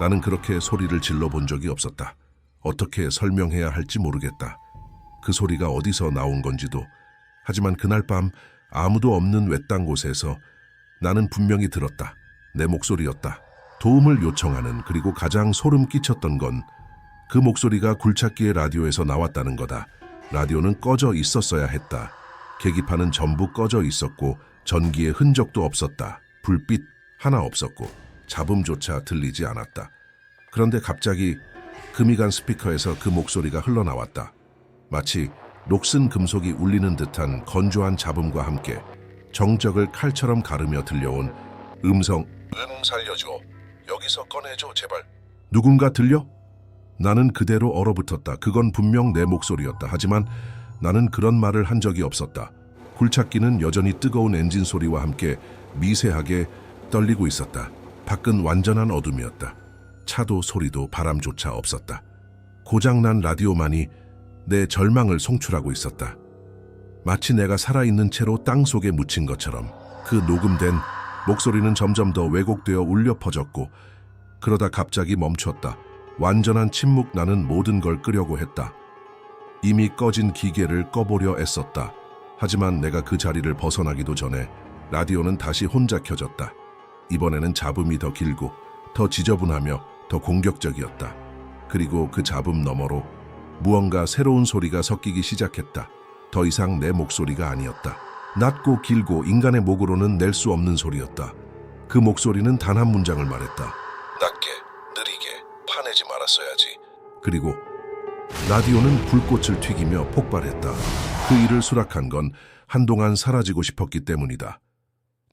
나는 그렇게 소리를 질러 본 적이 없었다. 어떻게 설명해야 할지 모르겠다. 그 소리가 어디서 나온 건지도. 하지만 그날 밤 아무도 없는 외딴 곳에서 나는 분명히 들었다. 내 목소리였다. 도움을 요청하는 그리고 가장 소름 끼쳤던 건 그 목소리가 굴착기의 라디오에서 나왔다는 거다. 라디오는 꺼져 있었어야 했다. 계기판은 전부 꺼져 있었고 전기의 흔적도 없었다. 불빛 하나 없었고 잡음조차 들리지 않았다. 그런데 갑자기 금이 간 스피커에서 그 목소리가 흘러나왔다. 마치 녹슨 금속이 울리는 듯한 건조한 잡음과 함께 정적을 칼처럼 가르며 들려온 음성 음 살려줘 여기서 꺼내줘 제발 누군가 들려? 나는 그대로 얼어붙었다. 그건 분명 내 목소리였다. 하지만 나는 그런 말을 한 적이 없었다. 굴착기는 여전히 뜨거운 엔진 소리와 함께 미세하게 떨리고 있었다. 밖은 완전한 어둠이었다. 차도 소리도 바람조차 없었다. 고장난 라디오만이 내 절망을 송출하고 있었다. 마치 내가 살아있는 채로 땅 속에 묻힌 것처럼 그 녹음된 목소리는 점점 더 왜곡되어 울려 퍼졌고 그러다 갑자기 멈췄다. 완전한 침묵 나는 모든 걸 끄려고 했다. 이미 꺼진 기계를 꺼보려 애썼다. 하지만 내가 그 자리를 벗어나기도 전에 라디오는 다시 혼자 켜졌다. 이번에는 잡음이 더 길고 더 지저분하며 더 공격적이었다. 그리고 그 잡음 너머로 무언가 새로운 소리가 섞이기 시작했다. 더 이상 내 목소리가 아니었다. 낮고 길고 인간의 목으로는 낼 수 없는 소리였다. 그 목소리는 단 한 문장을 말했다. 낮게, 느리게, 파내지 말았어야지. 그리고 라디오는 불꽃을 튀기며 폭발했다. 그 일을 수락한 건 한동안 사라지고 싶었기 때문이다.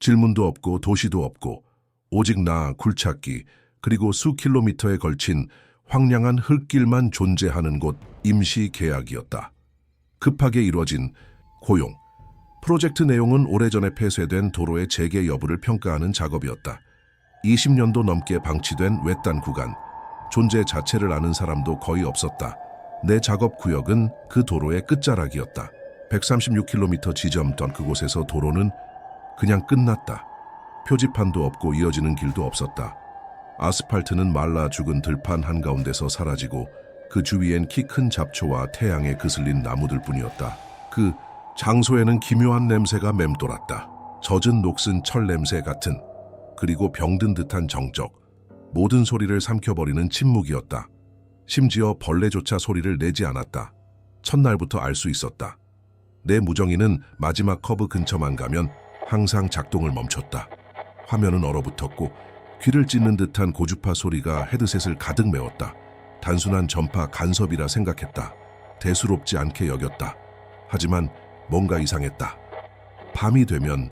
질문도 없고 도시도 없고 오직 나 굴착기 그리고 수 킬로미터에 걸친 황량한 흙길만 존재하는 곳 임시 계약이었다. 급하게 이루어진 고용. 프로젝트 내용은 오래전에 폐쇄된 도로의 재개 여부를 평가하는 작업이었다. 20년도 넘게 방치된 외딴 구간. 존재 자체를 아는 사람도 거의 없었다. 내 작업 구역은 그 도로의 끝자락이었다. 136km 지점 던 그곳에서 도로는 그냥 끝났다. 표지판도 없고 이어지는 길도 없었다. 아스팔트는 말라 죽은 들판 한가운데서 사라지고 그 주위엔 키 큰 잡초와 태양에 그슬린 나무들 뿐이었다. 그 장소에는 기묘한 냄새가 맴돌았다. 젖은 녹슨 철 냄새 같은 그리고 병든 듯한 정적. 모든 소리를 삼켜버리는 침묵이었다. 심지어 벌레조차 소리를 내지 않았다. 첫날부터 알 수 있었다. 내 무정이는 마지막 커브 근처만 가면 항상 작동을 멈췄다. 화면은 얼어붙었고 귀를 찢는 듯한 고주파 소리가 헤드셋을 가득 메웠다. 단순한 전파 간섭이라 생각했다. 대수롭지 않게 여겼다. 하지만 뭔가 이상했다. 밤이 되면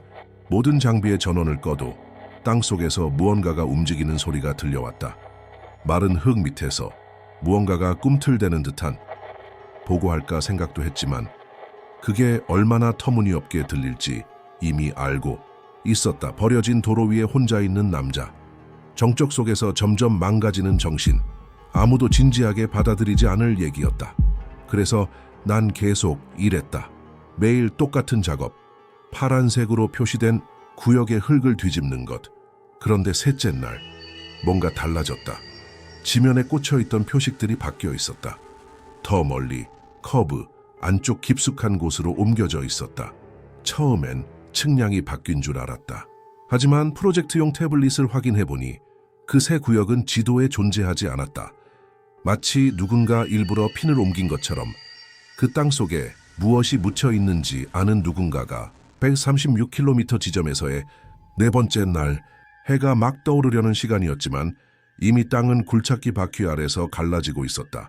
모든 장비의 전원을 꺼도 땅 속에서 무언가가 움직이는 소리가 들려왔다. 마른 흙 밑에서 무언가가 꿈틀대는 듯한 보고할까 생각도 했지만 그게 얼마나 터무니없게 들릴지 이미 알고 있었다. 버려진 도로 위에 혼자 있는 남자. 정적 속에서 점점 망가지는 정신. 아무도 진지하게 받아들이지 않을 얘기였다. 그래서 난 계속 일했다. 매일 똑같은 작업. 파란색으로 표시된 구역의 흙을 뒤집는 것. 그런데 셋째 날 뭔가 달라졌다. 지면에 꽂혀 있던 표식들이 바뀌어 있었다. 더 멀리 커브 안쪽 깊숙한 곳으로 옮겨져 있었다. 처음엔 측량이 바뀐 줄 알았다. 하지만 프로젝트용 태블릿을 확인해 보니 그 새 구역은 지도에 존재하지 않았다. 마치 누군가 일부러 핀을 옮긴 것처럼 그 땅 속에 무엇이 묻혀 있는지 아는 누군가가 136km 지점에서의 네 번째 날 해가 막 떠오르려는 시간이었지만 이미 땅은 굴착기 바퀴 아래서 갈라지고 있었다.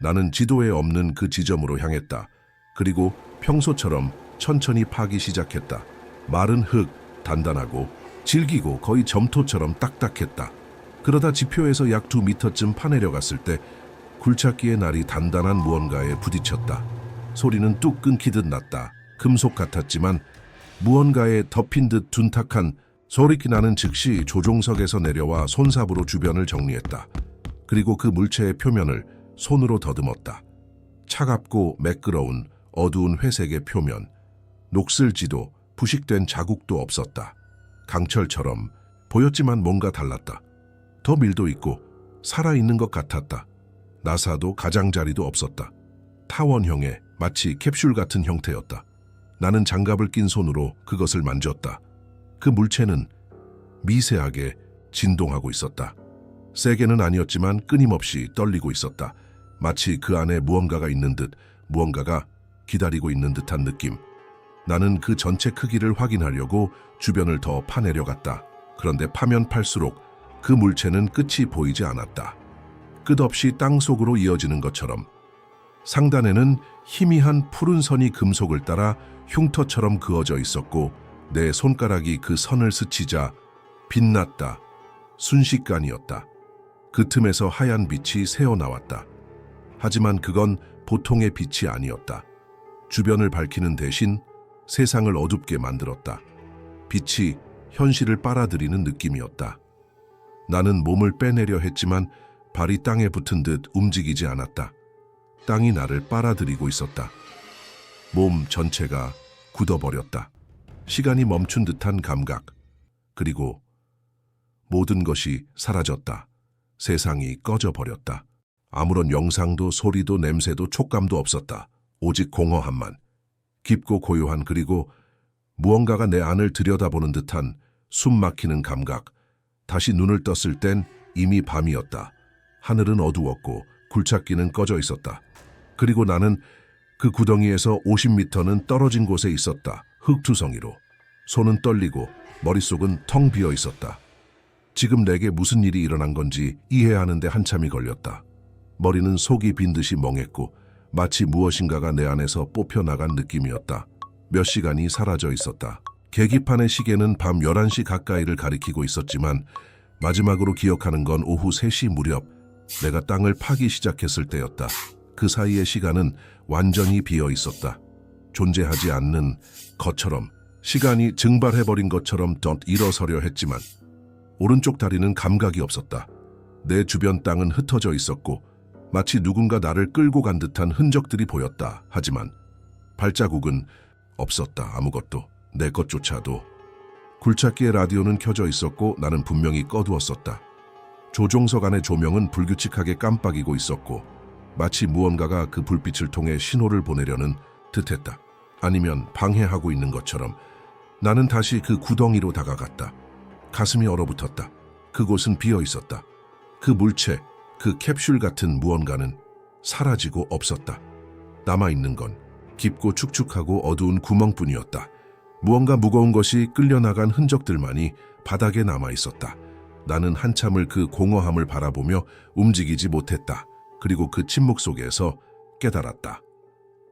나는 지도에 없는 그 지점으로 향했다. 그리고 평소처럼 천천히 파기 시작했다. 마른 흙, 단단하고 질기고 거의 점토처럼 딱딱했다. 그러다 지표에서 약 두 미터쯤 파내려갔을 때 굴착기의 날이 단단한 무언가에 부딪혔다. 소리는 뚝 끊기듯 났다. 금속 같았지만 무언가에 덮인 듯 둔탁한 소리기 나는 즉시 조종석에서 내려와 손삽으로 주변을 정리했다. 그리고 그 물체의 표면을 손으로 더듬었다. 차갑고 매끄러운 어두운 회색의 표면, 녹슬지도 부식된 자국도 없었다. 강철처럼 보였지만 뭔가 달랐다. 더 밀도 있고 살아있는 것 같았다. 나사도 가장자리도 없었다. 타원형의 마치 캡슐 같은 형태였다. 나는 장갑을 낀 손으로 그것을 만졌다. 그 물체는 미세하게 진동하고 있었다. 세게는 아니었지만 끊임없이 떨리고 있었다. 마치 그 안에 무언가가 있는 듯 무언가가 기다리고 있는 듯한 느낌. 나는 그 전체 크기를 확인하려고 주변을 더 파내려 갔다. 그런데 파면 팔수록 그 물체는 끝이 보이지 않았다. 끝없이 땅 속으로 이어지는 것처럼 상단에는 희미한 푸른 선이 금속을 따라 흉터처럼 그어져 있었고 내 손가락이 그 선을 스치자 빛났다. 순식간이었다. 그 틈에서 하얀 빛이 새어나왔다. 하지만 그건 보통의 빛이 아니었다. 주변을 밝히는 대신 세상을 어둡게 만들었다. 빛이 현실을 빨아들이는 느낌이었다. 나는 몸을 빼내려 했지만 발이 땅에 붙은 듯 움직이지 않았다. 땅이 나를 빨아들이고 있었다. 몸 전체가 굳어버렸다. 시간이 멈춘 듯한 감각. 그리고 모든 것이 사라졌다. 세상이 꺼져버렸다. 아무런 영상도 소리도 냄새도 촉감도 없었다. 오직 공허함만. 깊고 고요한 그리고 무언가가 내 안을 들여다보는 듯한 숨 막히는 감각. 다시 눈을 떴을 땐 이미 밤이었다. 하늘은 어두웠고 굴착기는 꺼져 있었다. 그리고 나는 그 구덩이에서 50미터는 떨어진 곳에 있었다. 흙투성이로. 손은 떨리고 머릿속은 텅 비어 있었다. 지금 내게 무슨 일이 일어난 건지 이해하는데 한참이 걸렸다. 머리는 속이 빈 듯이 멍했고 마치 무엇인가가 내 안에서 뽑혀나간 느낌이었다. 몇 시간이 사라져 있었다. 계기판의 시계는 밤 11시 가까이를 가리키고 있었지만 마지막으로 기억하는 건 오후 3시 무렵 내가 땅을 파기 시작했을 때였다. 그 사이의 시간은 완전히 비어 있었다. 존재하지 않는 것처럼 시간이 증발해버린 것처럼 덧 일어서려 했지만 오른쪽 다리는 감각이 없었다. 내 주변 땅은 흩어져 있었고 마치 누군가 나를 끌고 간 듯한 흔적들이 보였다. 하지만 발자국은 없었다. 아무것도. 내 것조차도. 굴착기의 라디오는 켜져 있었고 나는 분명히 꺼두었었다. 조종석 안의 조명은 불규칙하게 깜빡이고 있었고 마치 무언가가 그 불빛을 통해 신호를 보내려는 듯했다. 아니면 방해하고 있는 것처럼 나는 다시 그 구덩이로 다가갔다. 가슴이 얼어붙었다. 그곳은 비어 있었다. 그 물체, 그 캡슐 같은 무언가는 사라지고 없었다. 남아있는 건 깊고 축축하고 어두운 구멍뿐이었다. 무언가 무거운 것이 끌려나간 흔적들만이 바닥에 남아 있었다. 나는 한참을 그 공허함을 바라보며 움직이지 못했다. 그리고 그 침묵 속에서 깨달았다.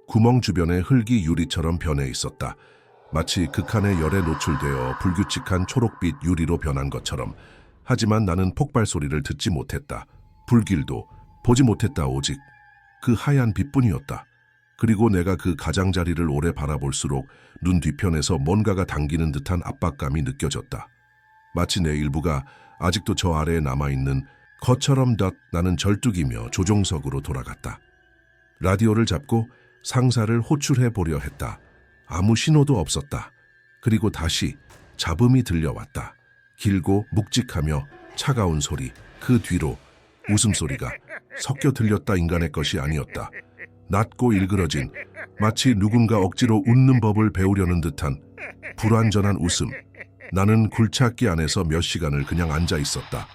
구멍 주변에 흙이 유리처럼 변해 있었다. 마치 극한의 열에 노출되어 불규칙한 초록빛 유리로 변한 것처럼. 하지만 나는 폭발 소리를 듣지 못했다. 불길도 보지 못했다 오직 그 하얀 빛뿐이었다. 그리고 내가 그 가장자리를 오래 바라볼수록 눈 뒤편에서 뭔가가 당기는 듯한 압박감이 느껴졌다. 마치 내 일부가 아직도 저 아래에 남아있는 것처럼 덧 나는 절뚝이며 조종석으로 돌아갔다. 라디오를 잡고 상사를 호출해 보려 했다. 아무 신호도 없었다. 그리고 다시 잡음이 들려왔다. 길고 묵직하며 차가운 소리, 그 뒤로 웃음소리가 섞여 들렸다 인간의 것이 아니었다. 낮고 일그러진 마치 누군가 억지로 웃는 법을 배우려는 듯한 불완전한 웃음. 나는 굴착기 안에서 몇 시간을 그냥 앉아 있었다.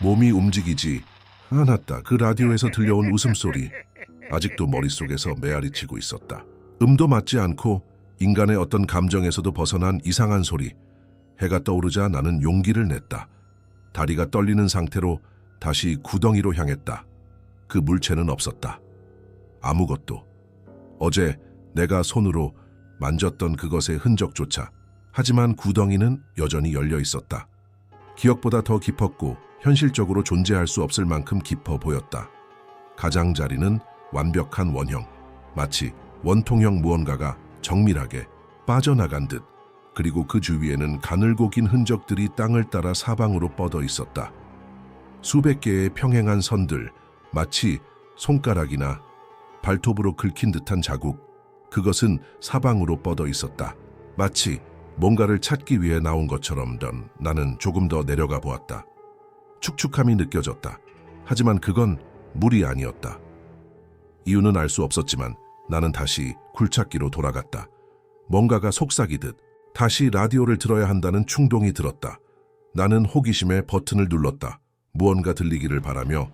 몸이 움직이지 않았다. 그 라디오에서 들려온 웃음소리. 아직도 머릿속에서 메아리치고 있었다. 음도 맞지 않고 인간의 어떤 감정에서도 벗어난 이상한 소리. 해가 떠오르자 나는 용기를 냈다. 다리가 떨리는 상태로 다시 구덩이로 향했다. 그 물체는 없었다. 아무것도. 어제 내가 손으로 만졌던 그것의 흔적조차. 하지만 구덩이는 여전히 열려 있었다. 기억보다 더 깊었고 현실적으로 존재할 수 없을 만큼 깊어 보였다. 가장자리는 완벽한 원형, 마치 원통형 무언가가 정밀하게 빠져나간 듯 그리고 그 주위에는 가늘고 긴 흔적들이 땅을 따라 사방으로 뻗어 있었다. 수백 개의 평행한 선들, 마치 손가락이나 발톱으로 긁힌 듯한 자국, 그것은 사방으로 뻗어 있었다. 마치 뭔가를 찾기 위해 나온 것처럼 던 나는 조금 더 내려가 보았다. 축축함이 느껴졌다. 하지만 그건 물이 아니었다. 이유는 알 수 없었지만 나는 다시 굴착기로 돌아갔다. 뭔가가 속삭이듯 다시 라디오를 들어야 한다는 충동이 들었다. 나는 호기심에 버튼을 눌렀다. 무언가 들리기를 바라며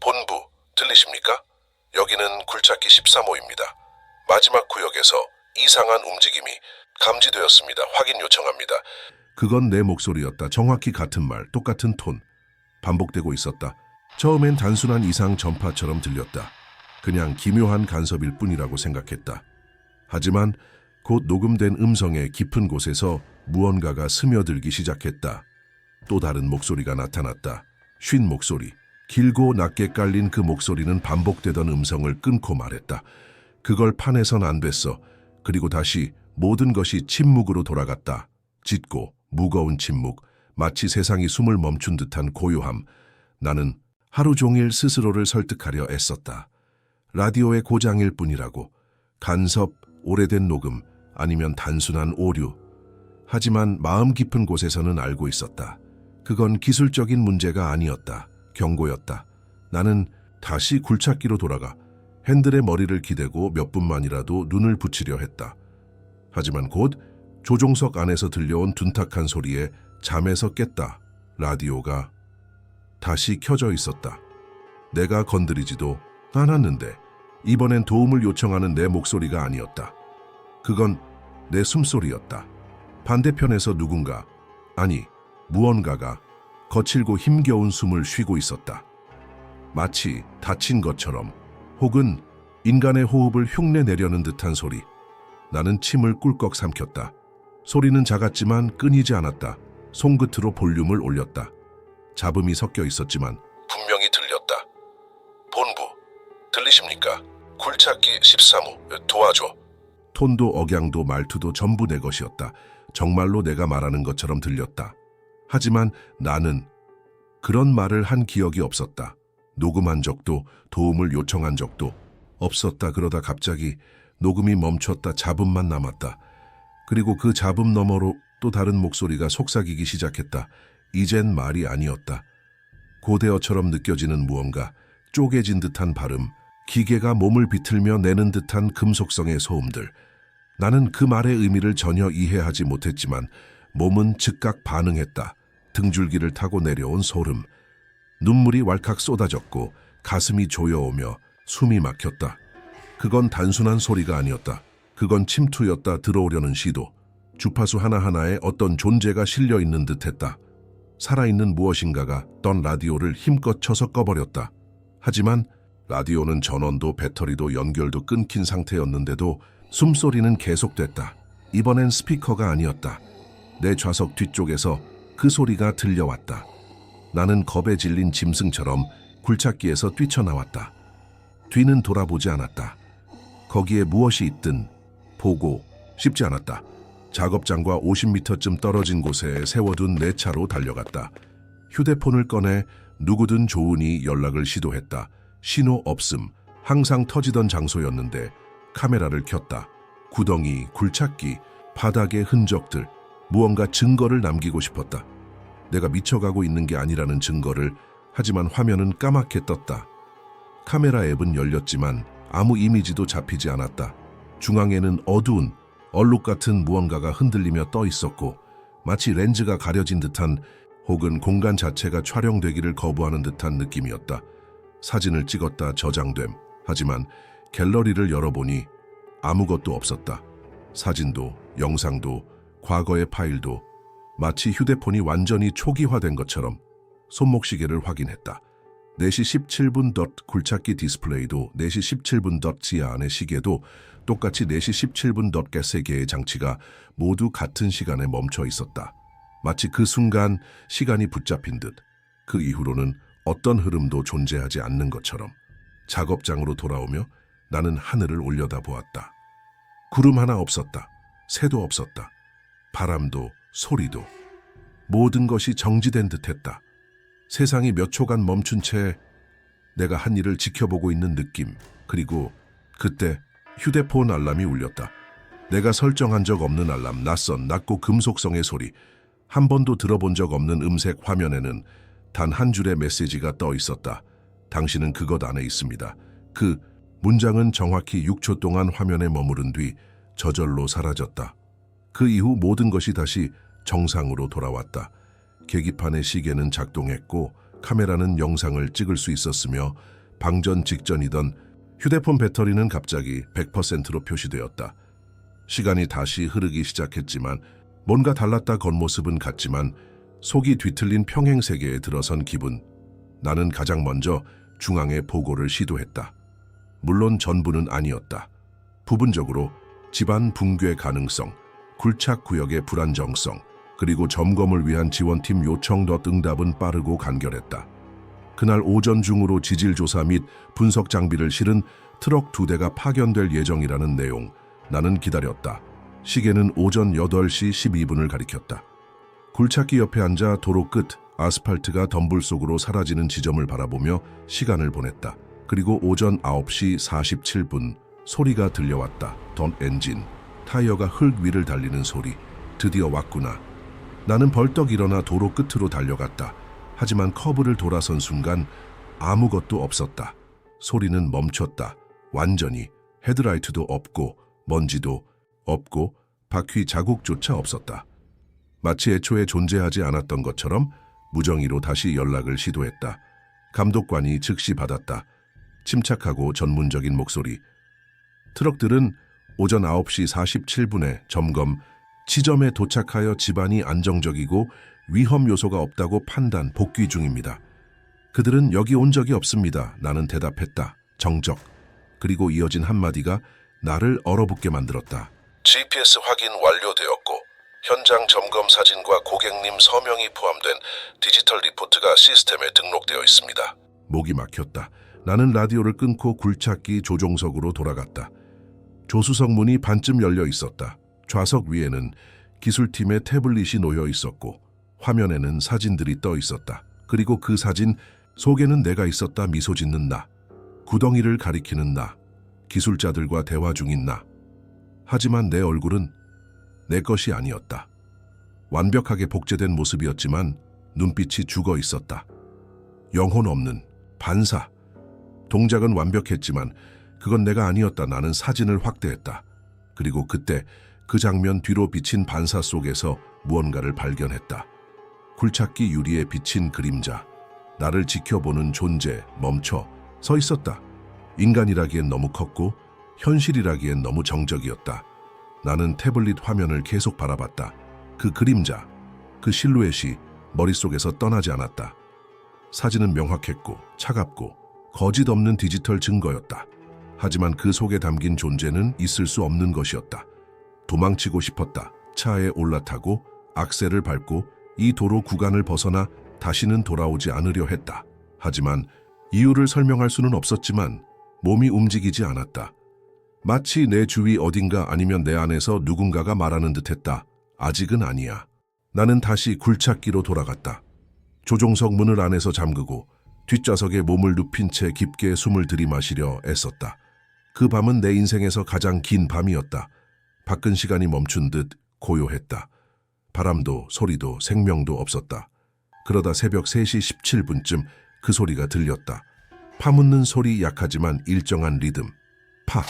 본부 들리십니까? 여기는 굴착기 13호입니다. 마지막 구역에서 이상한 움직임이 감지되었습니다. 확인 요청합니다. 그건 내 목소리였다. 정확히 같은 말, 똑같은 톤. 반복되고 있었다. 처음엔 단순한 이상 전파처럼 들렸다. 그냥 기묘한 간섭일 뿐이라고 생각했다. 하지만 곧 녹음된 음성의 깊은 곳에서 무언가가 스며들기 시작했다. 또 다른 목소리가 나타났다. 쉰 목소리. 길고 낮게 깔린 그 목소리는 반복되던 음성을 끊고 말했다. 그걸 파내선 안 됐어. 그리고 다시 모든 것이 침묵으로 돌아갔다. 짙고 무거운 침묵, 마치 세상이 숨을 멈춘 듯한 고요함. 나는 하루 종일 스스로를 설득하려 애썼다. 라디오의 고장일 뿐이라고. 간섭, 오래된 녹음, 아니면 단순한 오류. 하지만 마음 깊은 곳에서는 알고 있었다. 그건 기술적인 문제가 아니었다. 경고였다. 나는 다시 굴착기로 돌아가 핸들에 머리를 기대고 몇 분만이라도 눈을 붙이려 했다. 하지만 곧 조종석 안에서 들려온 둔탁한 소리에 잠에서 깼다. 라디오가 다시 켜져 있었다. 내가 건드리지도 않았는데 이번엔 도움을 요청하는 내 목소리가 아니었다. 그건 내 숨소리였다. 반대편에서 누군가, 아니, 무언가가 거칠고 힘겨운 숨을 쉬고 있었다. 마치 다친 것처럼 혹은 인간의 호흡을 흉내 내려는 듯한 소리. 나는 침을 꿀꺽 삼켰다. 소리는 작았지만 끊이지 않았다. 손끝으로 볼륨을 올렸다. 잡음이 섞여 있었지만 분명히 들렸다. 본부, 들리십니까? 굴착기 13호, 도와줘. 톤도 억양도 말투도 전부 내 것이었다. 정말로 내가 말하는 것처럼 들렸다. 하지만 나는 그런 말을 한 기억이 없었다. 녹음한 적도 도움을 요청한 적도 없었다. 그러다 갑자기 녹음이 멈췄다. 잡음만 남았다. 그리고 그 잡음 너머로 또 다른 목소리가 속삭이기 시작했다. 이젠 말이 아니었다. 고대어처럼 느껴지는 무언가, 쪼개진 듯한 발음, 기계가 몸을 비틀며 내는 듯한 금속성의 소음들. 나는 그 말의 의미를 전혀 이해하지 못했지만 몸은 즉각 반응했다. 등줄기를 타고 내려온 소름. 눈물이 왈칵 쏟아졌고 가슴이 조여오며 숨이 막혔다. 그건 단순한 소리가 아니었다. 그건 침투였다 들어오려는 시도. 주파수 하나하나에 어떤 존재가 실려 있는 듯했다. 살아있는 무엇인가가 떤 라디오를 힘껏 쳐서 꺼버렸다. 하지만 라디오는 전원도 배터리도 연결도 끊긴 상태였는데도 숨소리는 계속됐다. 이번엔 스피커가 아니었다. 내 좌석 뒤쪽에서 그 소리가 들려왔다. 나는 겁에 질린 짐승처럼 굴착기에서 뛰쳐나왔다. 뒤는 돌아보지 않았다. 거기에 무엇이 있든 보고 싶지 않았다. 작업장과 50m쯤 떨어진 곳에 세워둔 내 차로 달려갔다. 휴대폰을 꺼내 누구든 좋으니 연락을 시도했다. 신호 없음. 항상 터지던 장소였는데 카메라를 켰다. 구덩이, 굴착기, 바닥의 흔적들, 무언가 증거를 남기고 싶었다. 내가 미쳐가고 있는 게 아니라는 증거를 하지만 화면은 까맣게 떴다. 카메라 앱은 열렸지만 아무 이미지도 잡히지 않았다. 중앙에는 어두운 얼룩 같은 무언가가 흔들리며 떠 있었고 마치 렌즈가 가려진 듯한 혹은 공간 자체가 촬영되기를 거부하는 듯한 느낌이었다. 사진을 찍었다 저장됨. 하지만 갤러리를 열어보니 아무것도 없었다. 사진도, 영상도, 과거의 파일도 마치 휴대폰이 완전히 초기화된 것처럼 손목시계를 확인했다. 4시 17분 덧 굴착기 디스플레이도 4시 17분 덧 지하 안의 시계도 똑같이 4시 17분 덧 개세 개의 장치가 모두 같은 시간에 멈춰 있었다. 마치 그 순간 시간이 붙잡힌 듯 그 이후로는 어떤 흐름도 존재하지 않는 것처럼 작업장으로 돌아오며 나는 하늘을 올려다 보았다. 구름 하나 없었다. 새도 없었다. 바람도 소리도 모든 것이 정지된 듯했다. 세상이 몇 초간 멈춘 채 내가 한 일을 지켜보고 있는 느낌 그리고 그때 휴대폰 알람이 울렸다. 내가 설정한 적 없는 알람, 낯선 낮고 금속성의 소리, 한 번도 들어본 적 없는 음색 화면에는 단 한 줄의 메시지가 떠 있었다. 당신은 그것 안에 있습니다. 그 문장은 정확히 6초 동안 화면에 머무른 뒤 저절로 사라졌다. 그 이후 모든 것이 다시 정상으로 돌아왔다. 계기판의 시계는 작동했고 카메라는 영상을 찍을 수 있었으며 방전 직전이던 휴대폰 배터리는 갑자기 100%로 표시되었다. 시간이 다시 흐르기 시작했지만 뭔가 달랐다 겉모습은 같지만 속이 뒤틀린 평행 세계에 들어선 기분. 나는 가장 먼저 중앙에 보고를 시도했다. 물론 전부는 아니었다. 부분적으로 집안 붕괴 가능성, 굴착 구역의 불안정성, 그리고 점검을 위한 지원팀 요청 덧 응답은 빠르고 간결했다. 그날 오전 중으로 지질 조사 및 분석 장비를 실은 트럭 두 대가 파견될 예정이라는 내용. 나는 기다렸다. 시계는 오전 8시 12분을 가리켰다. 굴착기 옆에 앉아 도로 끝 아스팔트가 덤불 속으로 사라지는 지점을 바라보며 시간을 보냈다. 그리고 오전 9시 47분 소리가 들려왔다. 던 엔진. 타이어가 흙 위를 달리는 소리. 드디어 왔구나. 나는 벌떡 일어나 도로 끝으로 달려갔다. 하지만 커브를 돌아선 순간 아무것도 없었다. 소리는 멈췄다. 완전히 헤드라이트도 없고 먼지도 없고 바퀴 자국조차 없었다. 마치 애초에 존재하지 않았던 것처럼 무정의로 다시 연락을 시도했다. 감독관이 즉시 받았다. 침착하고 전문적인 목소리. 트럭들은 오전 9시 47분에 점검 지점에 도착하여 집안이 안정적이고 위험 요소가 없다고 판단 복귀 중입니다. 그들은 여기 온 적이 없습니다. 나는 대답했다. 정적. 그리고 이어진 한마디가 나를 얼어붙게 만들었다. GPS 확인 완료되었고 현장 점검 사진과 고객님 서명이 포함된 디지털 리포트가 시스템에 등록되어 있습니다. 목이 막혔다. 나는 라디오를 끊고 굴착기 조종석으로 돌아갔다. 조수석 문이 반쯤 열려 있었다. 좌석 위에는 기술팀의 태블릿이 놓여 있었고 화면에는 사진들이 떠 있었다. 그리고 그 사진 속에는 내가 있었다 미소 짓는 나. 구덩이를 가리키는 나. 기술자들과 대화 중인 나. 하지만 내 얼굴은 내 것이 아니었다. 완벽하게 복제된 모습이었지만 눈빛이 죽어 있었다. 영혼 없는 반사. 동작은 완벽했지만 그건 내가 아니었다. 나는 사진을 확대했다. 그리고 그때 그 장면 뒤로 비친 반사 속에서 무언가를 발견했다. 굴착기 유리에 비친 그림자. 나를 지켜보는 존재, 멈춰, 서 있었다. 인간이라기엔 너무 컸고 현실이라기엔 너무 정적이었다. 나는 태블릿 화면을 계속 바라봤다. 그 그림자, 그 실루엣이 머릿속에서 떠나지 않았다. 사진은 명확했고 차갑고 거짓 없는 디지털 증거였다. 하지만 그 속에 담긴 존재는 있을 수 없는 것이었다. 도망치고 싶었다. 차에 올라타고 악셀을 밟고 이 도로 구간을 벗어나 다시는 돌아오지 않으려 했다. 하지만 이유를 설명할 수는 없었지만 몸이 움직이지 않았다. 마치 내 주위 어딘가 아니면 내 안에서 누군가가 말하는 듯했다. 아직은 아니야. 나는 다시 굴착기로 돌아갔다. 조종석 문을 안에서 잠그고 뒷좌석에 몸을 눕힌 채 깊게 숨을 들이마시려 애썼다. 그 밤은 내 인생에서 가장 긴 밤이었다. 밖은 시간이 멈춘 듯 고요했다. 바람도 소리도 생명도 없었다. 그러다 새벽 3시 17분쯤 그 소리가 들렸다. 파묻는 소리 약하지만 일정한 리듬. 파,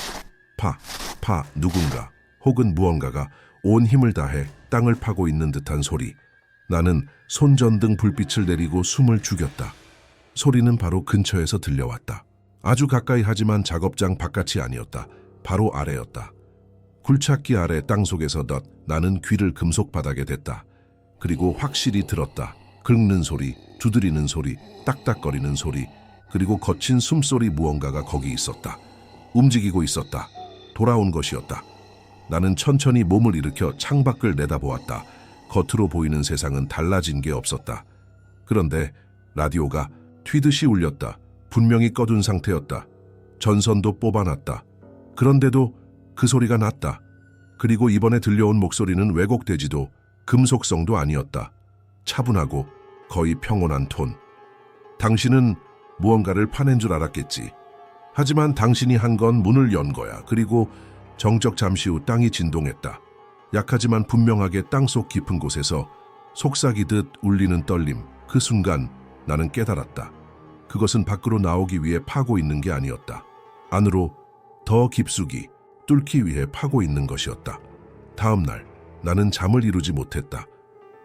파, 파, 누군가 혹은 무언가가 온 힘을 다해 땅을 파고 있는 듯한 소리. 나는 손전등 불빛을 내리고 숨을 죽였다. 소리는 바로 근처에서 들려왔다. 아주 가까이 하지만 작업장 바깥이 아니었다. 바로 아래였다. 굴착기 아래 땅속에서 덧 나는 귀를 금속 바닥에 댔다. 그리고 확실히 들었다. 긁는 소리, 두드리는 소리, 딱딱거리는 소리, 그리고 거친 숨소리 무언가가 거기 있었다. 움직이고 있었다. 돌아온 것이었다. 나는 천천히 몸을 일으켜 창밖을 내다보았다. 겉으로 보이는 세상은 달라진 게 없었다. 그런데 라디오가 튀듯이 울렸다. 분명히 꺼둔 상태였다. 전선도 뽑아놨다. 그런데도 그 소리가 났다. 그리고 이번에 들려온 목소리는 왜곡되지도 금속성도 아니었다. 차분하고 거의 평온한 톤. 당신은 무언가를 파낸 줄 알았겠지. 하지만 당신이 한 건 문을 연 거야. 그리고 정적 잠시 후 땅이 진동했다. 약하지만 분명하게 땅속 깊은 곳에서 속삭이듯 울리는 떨림. 그 순간 나는 깨달았다. 그것은 밖으로 나오기 위해 파고 있는 게 아니었다. 안으로 더 깊숙이 뚫기 위해 파고 있는 것이었다. 다음 날 나는 잠을 이루지 못했다.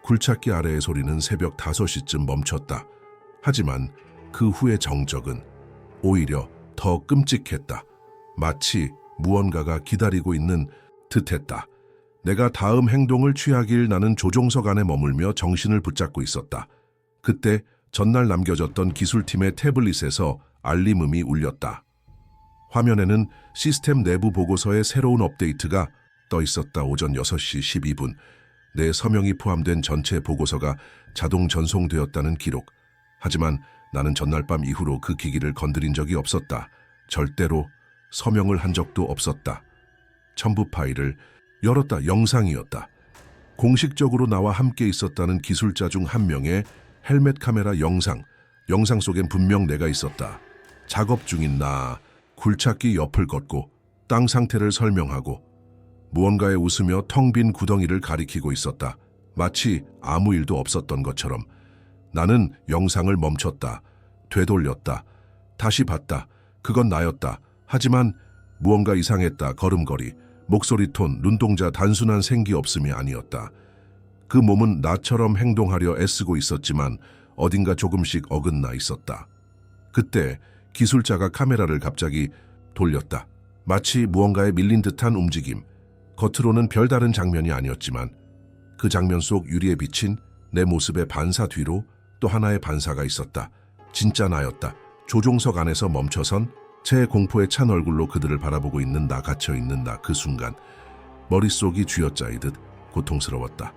굴착기 아래의 소리는 새벽 5시쯤 멈췄다. 하지만 그 후의 정적은 오히려 더 끔찍했다. 마치 무언가가 기다리고 있는 듯했다. 내가 다음 행동을 취하길 나는 조종석 안에 머물며 정신을 붙잡고 있었다. 그때 전날 남겨졌던 기술팀의 태블릿에서 알림음이 울렸다. 화면에는 시스템 내부 보고서의 새로운 업데이트가 떠 있었다. 오전 6시 12분. 내 서명이 포함된 전체 보고서가 자동 전송되었다는 기록. 하지만 나는 전날 밤 이후로 그 기기를 건드린 적이 없었다. 절대로 서명을 한 적도 없었다. 첨부 파일을 열었다. 영상이었다. 공식적으로 나와 함께 있었다는 기술자 중 한 명의 헬멧 카메라 영상. 영상 속엔 분명 내가 있었다. 작업 중인 나, 굴착기 옆을 걷고 땅 상태를 설명하고 무언가에 웃으며 텅 빈 구덩이를 가리키고 있었다. 마치 아무 일도 없었던 것처럼 나는 영상을 멈췄다. 되돌렸다. 다시 봤다. 그건 나였다. 하지만 무언가 이상했다. 걸음걸이, 목소리 톤, 눈동자 단순한 생기 없음이 아니었다. 그 몸은 나처럼 행동하려 애쓰고 있었지만 어딘가 조금씩 어긋나 있었다. 그때 기술자가 카메라를 갑자기 돌렸다. 마치 무언가에 밀린 듯한 움직임. 겉으로는 별다른 장면이 아니었지만 그 장면 속 유리에 비친 내 모습의 반사 뒤로 또 하나의 반사가 있었다. 진짜 나였다. 조종석 안에서 멈춰선 제 공포에 찬 얼굴로 그들을 바라보고 있는 나 갇혀 있는 나 그 순간 머릿속이 쥐어짜이듯 고통스러웠다.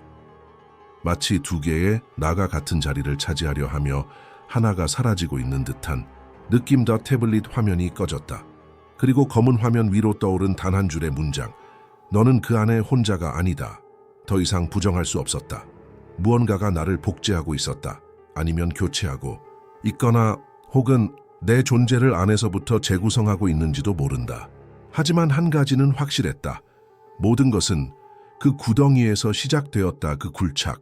마치 두 개의 나가 같은 자리를 차지하려 하며 하나가 사라지고 있는 듯한 느낌 더 태블릿 화면이 꺼졌다. 그리고 검은 화면 위로 떠오른 단 한 줄의 문장. 너는 그 안에 혼자가 아니다. 더 이상 부정할 수 없었다. 무언가가 나를 복제하고 있었다. 아니면 교체하고 있거나 혹은 내 존재를 안에서부터 재구성하고 있는지도 모른다. 하지만 한 가지는 확실했다. 모든 것은 그 구덩이에서 시작되었다. 그 굴착.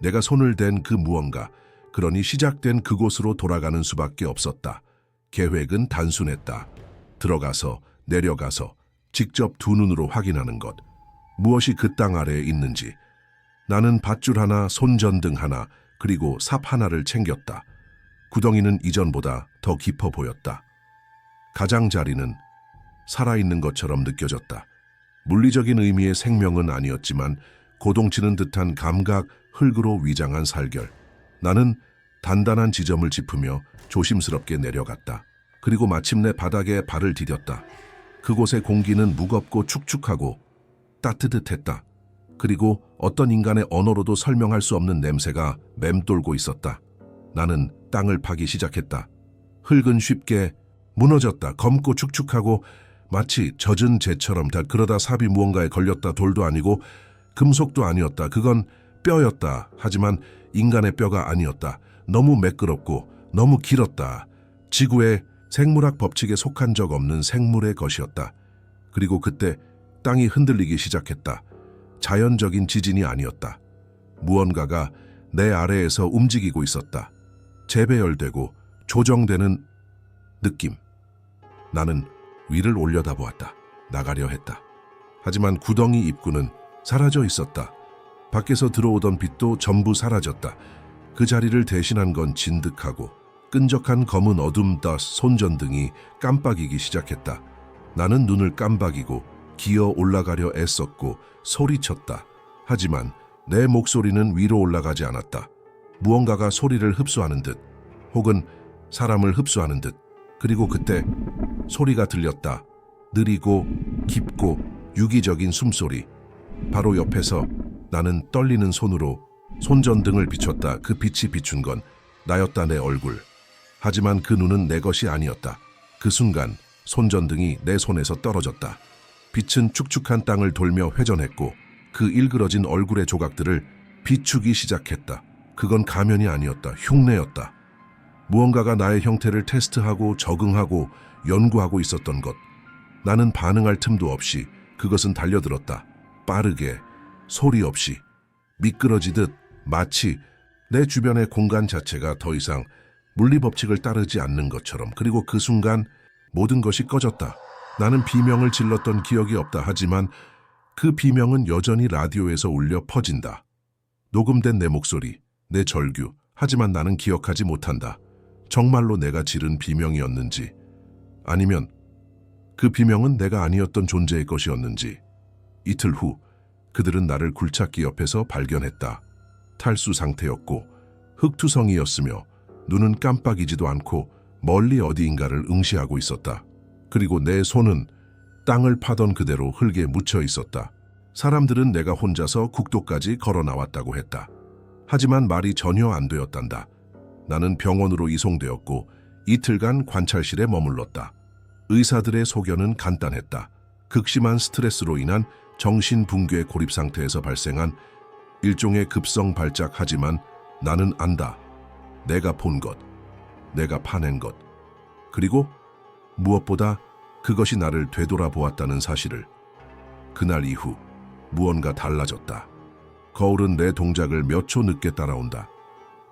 내가 손을 댄 그 무언가. 그러니 시작된 그곳으로 돌아가는 수밖에 없었다. 계획은 단순했다. 들어가서 내려가서 직접 두 눈으로 확인하는 것. 무엇이 그 땅 아래에 있는지. 나는 밧줄 하나, 손전등 하나, 그리고 삽 하나를 챙겼다. 구덩이는 이전보다 더 깊어 보였다. 가장자리는 살아있는 것처럼 느껴졌다. 물리적인 의미의 생명은 아니었지만 고동치는 듯한 감각, 흙으로 위장한 살결. 나는 단단한 지점을 짚으며 조심스럽게 내려갔다. 그리고 마침내 바닥에 발을 디뎠다. 그곳의 공기는 무겁고 축축하고 따뜻했다. 그리고 어떤 인간의 언어로도 설명할 수 없는 냄새가 맴돌고 있었다. 나는 땅을 파기 시작했다. 흙은 쉽게 무너졌다. 검고 축축하고 마치 젖은 재처럼 다 그러다 삽이 무언가에 걸렸다. 돌도 아니고 금속도 아니었다. 그건 뼈였다. 하지만 인간의 뼈가 아니었다. 너무 매끄럽고 너무 길었다. 지구의 생물학 법칙에 속한 적 없는 생물의 것이었다. 그리고 그때 땅이 흔들리기 시작했다. 자연적인 지진이 아니었다. 무언가가 내 아래에서 움직이고 있었다. 재배열되고 조정되는 느낌. 나는 위를 올려다보았다. 나가려 했다. 하지만 구덩이 입구는 사라져 있었다. 밖에서 들어오던 빛도 전부 사라졌다. 그 자리를 대신한 건 진득하고 끈적한 검은 어둠 더 손전등이 깜빡이기 시작했다. 나는 눈을 깜박이고 기어 올라가려 애썼고 소리쳤다. 하지만 내 목소리는 위로 올라가지 않았다. 무언가가 소리를 흡수하는 듯 혹은 사람을 흡수하는 듯 그리고 그때 소리가 들렸다. 느리고 깊고 유기적인 숨소리. 바로 옆에서 나는 떨리는 손으로 손전등을 비췄다. 그 빛이 비춘 건 나였다 내 얼굴. 하지만 그 눈은 내 것이 아니었다. 그 순간 손전등이 내 손에서 떨어졌다. 빛은 축축한 땅을 돌며 회전했고 그 일그러진 얼굴의 조각들을 비추기 시작했다. 그건 가면이 아니었다. 흉내였다. 무언가가 나의 형태를 테스트하고 적응하고 연구하고 있었던 것. 나는 반응할 틈도 없이 그것은 달려들었다. 빠르게, 소리 없이, 미끄러지듯 마치 내 주변의 공간 자체가 더 이상 물리 법칙을 따르지 않는 것처럼 그리고 그 순간 모든 것이 꺼졌다. 나는 비명을 질렀던 기억이 없다 하지만 그 비명은 여전히 라디오에서 울려 퍼진다. 녹음된 내 목소리, 내 절규. 하지만 나는 기억하지 못한다. 정말로 내가 지른 비명이었는지 아니면 그 비명은 내가 아니었던 존재의 것이었는지 이틀 후 그들은 나를 굴착기 옆에서 발견했다. 탈수 상태였고 흙투성이였으며 눈은 깜빡이지도 않고 멀리 어디인가를 응시하고 있었다. 그리고 내 손은 땅을 파던 그대로 흙에 묻혀 있었다. 사람들은 내가 혼자서 국도까지 걸어 나왔다고 했다. 하지만 말이 전혀 안 되었단다. 나는 병원으로 이송되었고 이틀간 관찰실에 머물렀다. 의사들의 소견은 간단했다. 극심한 스트레스로 인한 정신 붕괴 고립 상태에서 발생한 일종의 급성 발작 하지만 나는 안다. 내가 본 것, 내가 파낸 것, 그리고 무엇보다 그것이 나를 되돌아보았다는 사실을. 그날 이후 무언가 달라졌다. 거울은 내 동작을 몇 초 늦게 따라온다.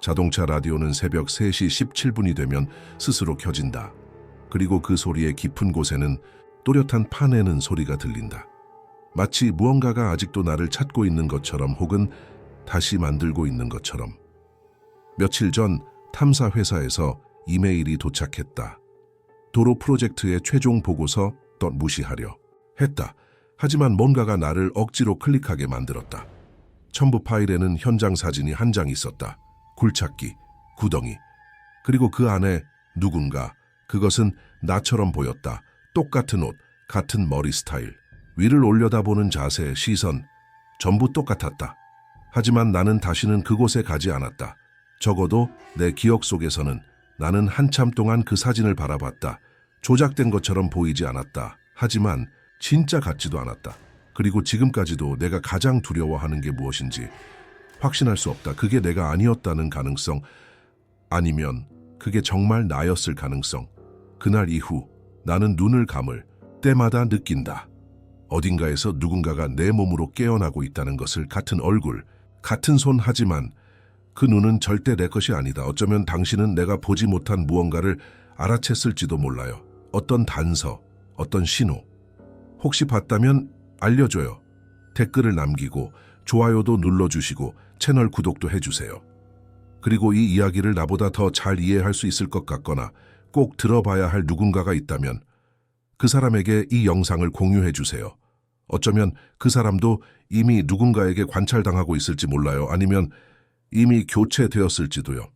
자동차 라디오는 새벽 3시 17분이 되면 스스로 켜진다. 그리고 그 소리의 깊은 곳에는 또렷한 파내는 소리가 들린다. 마치 무언가가 아직도 나를 찾고 있는 것처럼 혹은 다시 만들고 있는 것처럼. 며칠 전 탐사 회사에서 이메일이 도착했다. 도로 프로젝트의 최종 보고서 또 무시하려 했다. 하지만 뭔가가 나를 억지로 클릭하게 만들었다. 첨부 파일에는 현장 사진이 한 장 있었다. 굴착기, 구덩이, 그리고 그 안에 누군가. 그것은 나처럼 보였다. 똑같은 옷, 같은 머리 스타일, 위를 올려다보는 자세, 시선, 전부 똑같았다. 하지만 나는 다시는 그곳에 가지 않았다. 적어도 내 기억 속에서는 나는 한참 동안 그 사진을 바라봤다. 조작된 것처럼 보이지 않았다. 하지만 진짜 같지도 않았다. 그리고 지금까지도 내가 가장 두려워하는 게 무엇인지 확신할 수 없다. 그게 내가 아니었다는 가능성, 아니면 그게 정말 나였을 가능성. 그날 이후 나는 눈을 감을 때마다 느낀다. 어딘가에서 누군가가 내 몸으로 깨어나고 있다는 것을 같은 얼굴, 같은 손 하지만 그 눈은 절대 내 것이 아니다. 어쩌면 당신은 내가 보지 못한 무언가를 알아챘을지도 몰라요. 어떤 단서, 어떤 신호. 혹시 봤다면 알려줘요. 댓글을 남기고 좋아요도 눌러주시고 채널 구독도 해주세요. 그리고 이 이야기를 나보다 더 잘 이해할 수 있을 것 같거나 꼭 들어봐야 할 누군가가 있다면 그 사람에게 이 영상을 공유해 주세요. 어쩌면 그 사람도 이미 누군가에게 관찰당하고 있을지 몰라요. 아니면 이미 교체되었을지도요.